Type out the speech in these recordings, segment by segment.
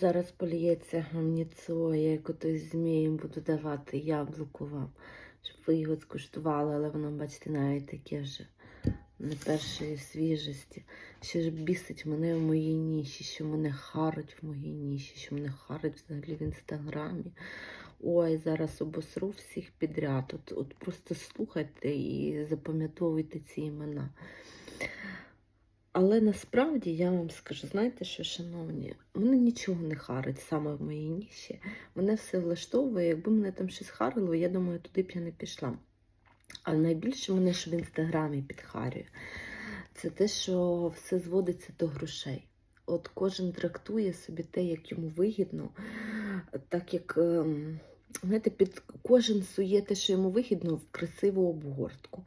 Зараз поліється гамніцо, я як отось змієм буду давати яблуко вам, щоб ви його скуштували, але воно, бачите, навіть таке вже не першої свіжості. Ще ж бісить мене в моїй ніші, що мене харить в моїй ніші, що мене харить взагалі в інстаграмі. Ой, зараз обосру всіх підряд. От, от просто слухайте і запам'ятовуйте ці імена. Але насправді я вам скажу, знаєте що, шановні, мене нічого не харить саме в моїй ніші. Мене все влаштовує. Якби мене там щось харило, я думаю, туди б я не пішла. А найбільше мене що в інстаграмі підхарює, це те, що все зводиться до грошей. От кожен трактує собі те, як йому вигідно, так як ем, знаєте, під кожен сує те, що йому вигідно, в красиву обгортку.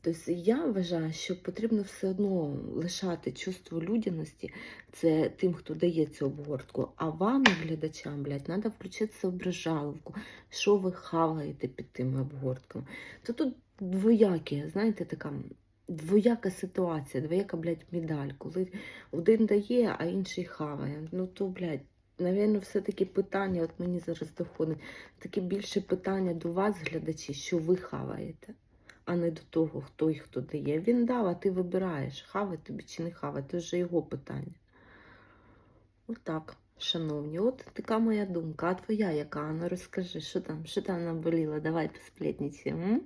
Тобто я вважаю, що потрібно все одно лишати чувство людяності це тим, хто дає цю обгортку. А вам, глядачам, блядь, треба включити соображаловку, що ви хаваєте під тими обгортками. То тут двоякі, знаєте, така двояка ситуація, двояка, блядь, медаль, коли один дає, а інший хаває. Ну то, блядь, Навірно, все-таки питання, от мені зараз доходить, таке більше питання до вас, глядачі, що ви хаваєте, а не до того, хто і хто дає. Він дав, а ти вибираєш, хавати тобі чи не хавати, це вже його питання. Отак, шановні, от така моя думка. А твоя яка? Ну розкажи, що там, що там наболіло? Давай м?